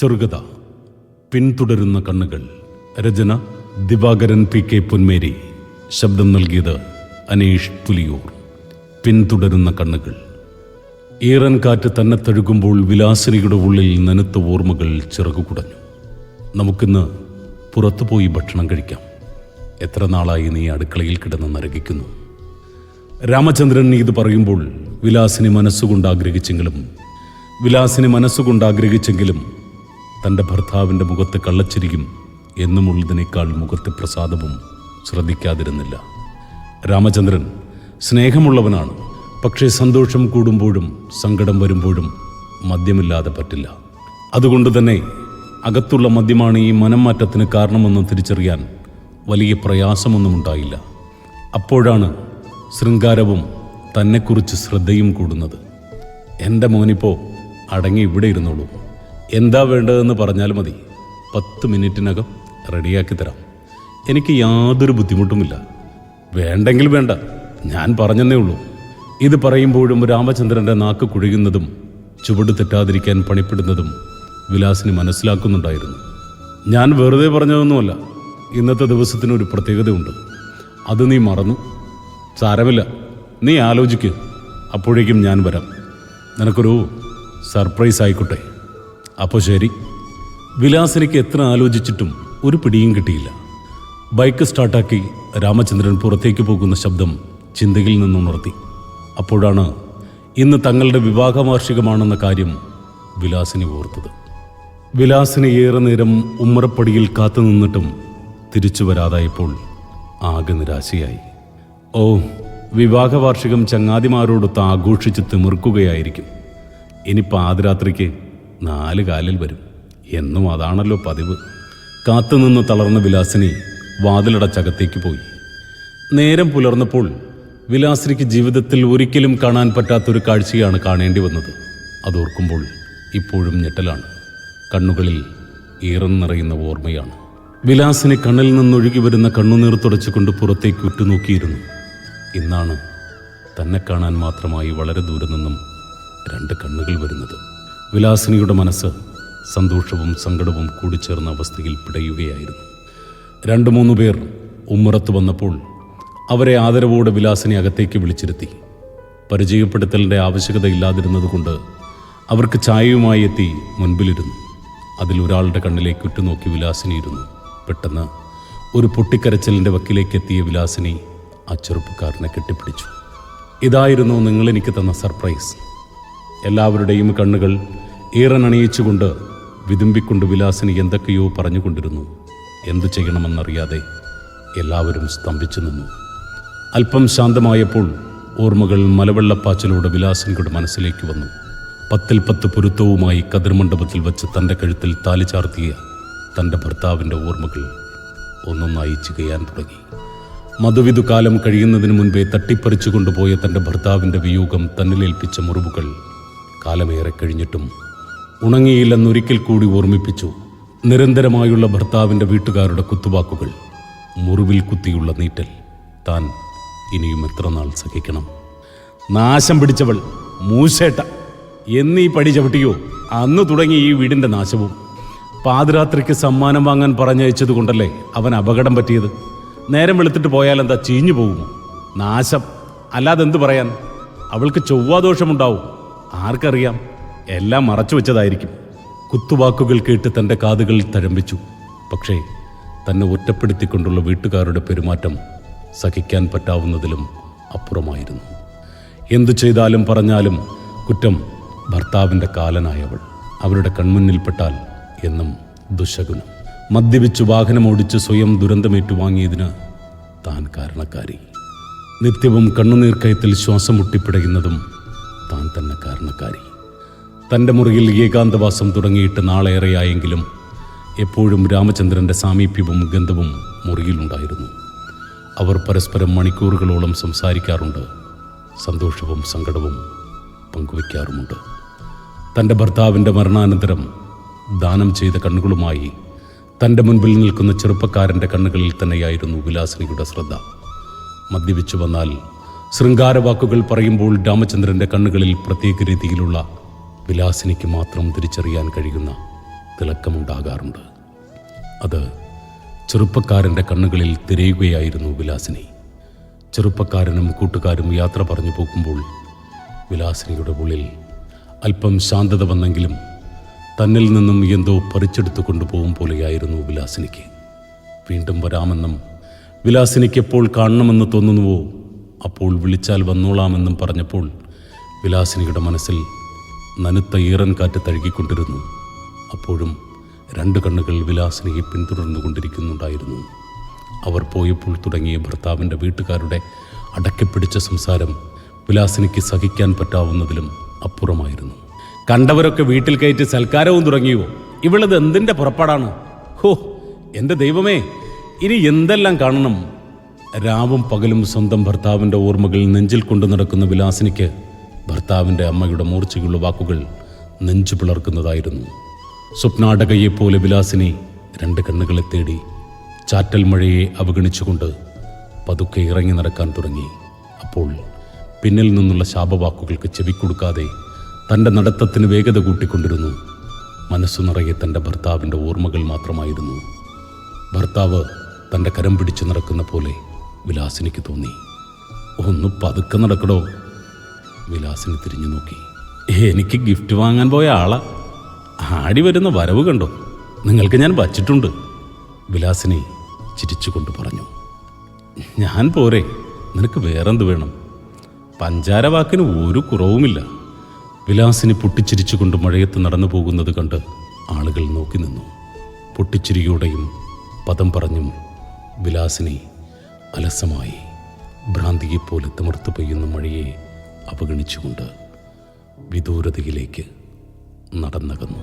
ചെറുകഥ. പിന്തുടരുന്ന കണ്ണുകൾ. രചന ദിവാകരൻ പി കെ പൊന്മേരി. ശബ്ദം നൽകിയത് അനീഷ് പുലിയൂർ. പിന്തുടരുന്ന കണ്ണുകൾ. ഈറൻ കാറ്റ് തന്നെ തഴുകുമ്പോൾ വിലാസിനിയുടെ ഉള്ളിൽ നനുത്ത ഓർമ്മകൾ ചിറകു കുടഞ്ഞു. നമുക്കിന്ന് പുറത്തുപോയി ഭക്ഷണം കഴിക്കാം. എത്ര നാളായി നീ അടുക്കളയിൽ കിടന്ന് നരകിക്കുന്നു? രാമചന്ദ്രൻ ഇത് പറയുമ്പോൾ വിലാസിനി മനസ്സുകൊണ്ട് ആഗ്രഹിച്ചെങ്കിലും വിലാസിനി മനസ്സുകൊണ്ട് ആഗ്രഹിച്ചെങ്കിലും തന്റെ ഭർത്താവിന്റെ മുഖത്ത് കള്ളച്ചിരിക്കും എന്നുമുള്ളതിനേക്കാൾ മുഖത്തെ പ്രസാദവും ശ്രദ്ധിക്കാതിരുന്നില്ല. രാമചന്ദ്രൻ സ്നേഹമുള്ളവനാണ്. പക്ഷേ സന്തോഷം കൂടുമ്പോഴും സങ്കടം വരുമ്പോഴും മദ്യമില്ലാതെ പറ്റില്ല. അതുകൊണ്ട് തന്നെ അകത്തുള്ള മദ്യമാണ് ഈ മനം മാറ്റത്തിന് കാരണമെന്ന് തിരിച്ചറിയാൻ വലിയ പ്രയാസമൊന്നും ഉണ്ടായില്ല. അപ്പോഴാണ് ശൃംഗാരവും തന്നെക്കുറിച്ച് ശ്രദ്ധയും കൂടുന്നത്. എന്റെ മോനിപ്പോ അടങ്ങി ഇവിടെ ഇരുന്നോളൂ. എന്താ വേണ്ടതെന്ന് പറഞ്ഞാൽ മതി. പത്ത് മിനിറ്റിനകം റെഡിയാക്കി തരാം. എനിക്ക് യാതൊരു ബുദ്ധിമുട്ടുമില്ല. വേണ്ടെങ്കിൽ വേണ്ട. ഞാൻ പറഞ്ഞെന്നേ ഉള്ളൂ. ഇത് പറയുമ്പോഴും രാമചന്ദ്രന്റെ നാക്ക് കുഴിയുന്നതും ചുവട് തെറ്റാതിരിക്കാൻ പണിപ്പെടുന്നതും വിലാസിന് മനസ്സിലാക്കുന്നുണ്ടായിരുന്നു. ഞാൻ വെറുതെ പറഞ്ഞതൊന്നുമല്ല. ഇന്നത്തെ ദിവസത്തിന് ഒരു പ്രത്യേകതയുണ്ട്. അത് നീ മറന്നു. സാരമില്ല. നീ ആലോചിക്ക്. അപ്പോഴേക്കും ഞാൻ വരാം. നിനക്കൊരു സർപ്രൈസ് ആയിക്കോട്ടെ അപ്പോൾ ശരി. വിലാസിനിക്ക് എത്ര ആലോചിച്ചിട്ടും ഒരു പിടിയും കിട്ടിയില്ല. ബൈക്ക് സ്റ്റാർട്ടാക്കി രാമചന്ദ്രൻ പുറത്തേക്ക് പോകുന്ന ശബ്ദം ചിന്തയിൽ നിന്നുണർത്തി അപ്പോഴാണ് ഇന്ന് തങ്ങളുടെ വിവാഹ വാർഷികമാണെന്ന കാര്യം വിലാസിനി ഓർത്തത്. വിലാസിനി ഏറെ നേരം ഉമ്മറപ്പടിയിൽ കാത്തു നിന്നിട്ടും തിരിച്ചു വരാതായപ്പോൾ ആകെ നിരാശയായി. ഓ വിവാഹ വാർഷികം ചങ്ങാതിമാരോടൊത്ത് ആഘോഷിച്ച് തിമിർക്കുകയായിരിക്കും. ഇനി പാതിരാത്രിക്ക് നാല് കാലിൽ വരും. എന്നും അതാണല്ലോ പതിവ്. കാത്തുനിന്ന് തളർന്ന വിലാസിനി വാതിലടച്ചകത്തേക്ക് പോയി. നേരം പുലർന്നപ്പോൾ വിലാസിനിക്ക് ജീവിതത്തിൽ ഒരിക്കലും കാണാൻ പറ്റാത്തൊരു കാഴ്ചയാണ് കാണേണ്ടി വന്നത്. അതോർക്കുമ്പോൾ ഇപ്പോഴും ഞെട്ടലാണ്. കണ്ണുകളിൽ ഈറം നിറയുന്ന ഓർമ്മയാണ്. വിലാസിനി കണ്ണിൽ നിന്നൊഴുകി വരുന്ന കണ്ണുനീർ തുടച്ചുകൊണ്ട് പുറത്തേക്ക് ഉറ്റുനോക്കിയിരുന്നു. ഇന്നാണ് തന്നെ കാണാൻ മാത്രമായി വളരെ ദൂരെ നിന്നും രണ്ട് കണ്ണുകൾ വരുന്നത്. വിലാസിനിയുടെ മനസ്സ് സന്തോഷവും സങ്കടവും കൂടിച്ചേർന്ന അവസ്ഥയിൽ പിടയുകയായിരുന്നു. രണ്ടു മൂന്ന് പേർ ഉമ്മറത്ത് വന്നപ്പോൾ അവരെ ആദരവോടെ വിലാസിനെ അകത്തേക്ക് വിളിച്ചിരുത്തി. പരിചയപ്പെടുത്തലിന്റെ ആവശ്യകതയില്ലാതിരുന്നതുകൊണ്ട് അവർക്ക് ചായയുമായി എത്തി മുൻപിലിരുന്നു. അതിൽ ഒരാളുടെ കണ്ണിലേക്ക് ഉറ്റുനോക്കി വിലാസിനി ഇരുന്നു. പെട്ടെന്ന് ഒരു പൊട്ടിക്കരച്ചലിന്റെ വക്കിലേക്ക് എത്തിയ വിലാസിനി ആ ചെറുപ്പക്കാരനെ കെട്ടിപ്പിടിച്ചു. ഇതായിരുന്നു നിങ്ങളെനിക്ക് തന്ന സർപ്രൈസ്. എല്ലാവരുടെയും കണ്ണുകൾ ഈറനണിയിച്ചുകൊണ്ട് വിതുമ്പിക്കൊണ്ട് വിലാസിനി എന്തൊക്കെയോ പറഞ്ഞുകൊണ്ടിരുന്നു. എന്തു ചെയ്യണമെന്നറിയാതെ എല്ലാവരും സ്തംഭിച്ചു നിന്നു. അല്പം ശാന്തമായപ്പോൾ ഓർമ്മകൾ മലവെള്ളപ്പാച്ചിലൂടെ വിലാസിനിയുടെ മനസ്സിലേക്ക് വന്നു. പത്തിൽ പത്ത് പൊരുത്തവുമായി കതിർമണ്ഡപത്തിൽ വെച്ച് തന്റെ കഴുത്തിൽ താലി ചാർത്തിയ തന്റെ ഭർത്താവിന്റെ ഓർമ്മകൾ ഒന്നൊന്നായി ചികയാൻ തുടങ്ങി. മധുവിധു കാലം കഴിയുന്നതിന് മുൻപേ തട്ടിപ്പറിച്ചു കൊണ്ടുപോയ തന്റെ ഭർത്താവിന്റെ വിയോഗം തന്നിലേൽപ്പിച്ച മുറിവുകൾ കാലമേറെ കഴിഞ്ഞിട്ടും ഉണങ്ങിയില്ലെന്നൊരിക്കൽ കൂടി ഓർമ്മിപ്പിച്ചു നിരന്തരമായുള്ള ഭർത്താവിന്റെ വീട്ടുകാരുടെ കുത്തുവാക്കുകൾ. മുറിവിൽ കുത്തിയുള്ള നീറ്റൽ താൻ ഇനിയും എത്ര നാൾ സഹിക്കണം? നാശം പിടിച്ചവൾ മൂശേട്ട. എന്നീ പടി ചവിട്ടിയോ? അന്ന് തുടങ്ങി ഈ വീടിന്റെ നാശവും. പാതിരാത്രിക്ക് സമ്മാനം വാങ്ങാൻ പറഞ്ഞയച്ചത് കൊണ്ടല്ലേ അവൻ അപകടം പറ്റിയത്? നേരം വെളുത്തിട്ട് പോയാൽ എന്താ ചീഞ്ഞു പോകുമോ നാശം. അല്ലാതെ എന്തു പറയാൻ? അവൾക്ക് ചൊവ്വാദോഷമുണ്ടാവും. ആർക്കറിയാം? എല്ലാം മറച്ചു വെച്ചതായിരിക്കും. കുത്തുവാക്കുകൾ കേട്ട് തന്റെ കാതുകൾ തഴമ്പിച്ചു. പക്ഷേ തന്നെ ഒറ്റപ്പെടുത്തിക്കൊണ്ടുള്ള വീട്ടുകാരുടെ പെരുമാറ്റം സഹിക്കാൻ പറ്റാവുന്നതിലും അപ്പുറമായിരുന്നു. എന്തു ചെയ്താലും പറഞ്ഞാലും കുറ്റം ഭർത്താവിന്റെ കാലനായവൾ. അവരുടെ കൺമുന്നിൽപ്പെട്ടാൽ എന്നും ദുശകുനം. മദ്യപിച്ചു വാഹനമോടിച്ച് സ്വയം ദുരന്തമേറ്റുവാങ്ങിയതിന് താൻ കാരണക്കാരി. നിത്യവും കണ്ണുനീർക്കയത്തിൽ ശ്വാസം മുട്ടിപ്പിടയുന്നതും തന്നെ കാരണക്കാരി. തന്റെ മുറിയിൽ ഏകാന്തവാസം തുടങ്ങിയിട്ട് നാളേറെയായെങ്കിലും എപ്പോഴും രാമചന്ദ്രന്റെ സാമീപ്യവും ഗന്ധവും മുറിയിലുണ്ടായിരുന്നു. അവർ പരസ്പരം മണിക്കൂറുകളോളം സംസാരിക്കാറുണ്ട് സന്തോഷവും സങ്കടവും പങ്കുവയ്ക്കാറുമുണ്ട്. തന്റെ ഭർത്താവിന്റെ മരണാനന്തരം ദാനം ചെയ്ത കണ്ണുകളുമായി തന്റെ മുൻപിൽ നിൽക്കുന്ന ചെറുപ്പക്കാരന്റെ കണ്ണുകളിൽ തന്നെയായിരുന്നു വിലാസിനിയുടെ ശ്രദ്ധ. മദ്യപിച്ചു വന്നാൽ ശൃംഗാരവാക്കുകൾ പറയുമ്പോൾ രാമചന്ദ്രന്റെ കണ്ണുകളിൽ പ്രത്യേക രീതിയിലുള്ള വിലാസിനിക്ക് മാത്രം തിരിച്ചറിയാൻ കഴിയുന്ന തിളക്കമുണ്ടാകാറുണ്ട്. അത് ചെറുപ്പക്കാരന്റെ കണ്ണുകളിൽ തിരയുകയായിരുന്നു വിലാസിനി. ചെറുപ്പക്കാരനും കൂട്ടുകാരും യാത്ര പറഞ്ഞു പോകുമ്പോൾ വിലാസിനിയുടെ ഉള്ളിൽ അല്പം ശാന്തത വന്നെങ്കിലും തന്നിൽ നിന്നും എന്തോ പറിച്ചെടുത്തു കൊണ്ടുപോകും പോലെയായിരുന്നു വിലാസിനിക്ക്. വീണ്ടും വരാമെന്നും വിലാസിനിക്ക് എപ്പോൾ കാണണമെന്ന് തോന്നുന്നുവോ? അപ്പോൾ വിളിച്ചാൽ വന്നോളാമെന്നും പറഞ്ഞപ്പോൾ വിലാസിനിയുടെ മനസ്സിൽ നനുത്ത ഈറൻ കാറ്റ് തഴുകിക്കൊണ്ടിരുന്നു. അപ്പോഴും രണ്ട് കണ്ണുകൾ വിലാസിനിയെ പിന്തുടർന്നു കൊണ്ടിരിക്കുന്നുണ്ടായിരുന്നു അവർ പോയപ്പോൾ തുടങ്ങിയ ഭർത്താവിന്റെ വീട്ടുകാരുടെ അടക്കിപ്പിടിച്ച സംസാരം വിലാസിനിക്ക് സഹിക്കാൻ പറ്റാവുന്നതിലും അപ്പുറമായിരുന്നു. കണ്ടവരൊക്കെ വീട്ടിൽ കയറ്റി സൽക്കാരവും തുടങ്ങിയോ? ഇവളത് എന്തിന്റെ പുറപ്പാടാണ്? ഹോ എന്റെ ദൈവമേ ഇനി എന്തെല്ലാം കാണണം? രാവും പകലും സ്വന്തം ഭർത്താവിന്റെ ഓർമ്മകൾ നെഞ്ചിൽ കൊണ്ടു നടക്കുന്ന വിലാസിനിക്ക് ഭർത്താവിന്റെ അമ്മയുടെ മൂർച്ചയുള്ള വാക്കുകൾ നെഞ്ചു പിളർക്കുന്നതായിരുന്നു. സ്വപ്നാടകയെപ്പോലെ വിലാസിനി രണ്ട് കണ്ണുകളെ തേടി ചാറ്റൽ മഴയെ അവഗണിച്ചുകൊണ്ട് പതുക്കെ ഇറങ്ങി നടക്കാൻ തുടങ്ങി. അപ്പോൾ പിന്നിൽ നിന്നുള്ള ശാപവാക്കുകൾക്ക് ചെവിക്കൊടുക്കാതെ തന്റെ നടത്തത്തിന് വേഗത കൂട്ടിക്കൊണ്ടിരുന്നു. മനസ്സു നിറയെ തന്റെ ഭർത്താവിന്റെ ഓർമ്മകൾ മാത്രമായിരുന്നു. ഭർത്താവ് തന്റെ കരം പിടിച്ചു നടക്കുന്ന പോലെ വിലാസിനിക്ക് തോന്നി. ഒന്ന് പതുക്കെ നടക്കടോ. വിലാസിനി തിരിഞ്ഞു നോക്കി. എനിക്ക് ഗിഫ്റ്റ് വാങ്ങാൻ പോയ ആളാ. ആടി വരുന്ന വരവ് കണ്ടോ? നിങ്ങൾക്ക് ഞാൻ വച്ചിട്ടുണ്ട്. വിലാസിനി ചിരിച്ചുകൊണ്ട് പറഞ്ഞു. ഞാൻ പോരെ. നിനക്ക് വേറെന്ത് വേണം? പഞ്ചാര വാക്കിന് ഒരു കുറവുമില്ല. വിലാസിനി പൊട്ടിച്ചിരിച്ചുകൊണ്ട് മഴയത്ത് നടന്നു പോകുന്നത് കണ്ട് ആളുകൾ നോക്കി നിന്നു. പൊട്ടിച്ചിരിയോടെയും പദം പറഞ്ഞും വിലാസിനി അലസമായി. ഭ്രാന്തിയെപ്പോലെ തിമിർത്തു പെയ്യുന്ന മഴയെ അവഗണിച്ചുകൊണ്ട് വിദൂരതയിലേക്ക് നടന്നകന്നു.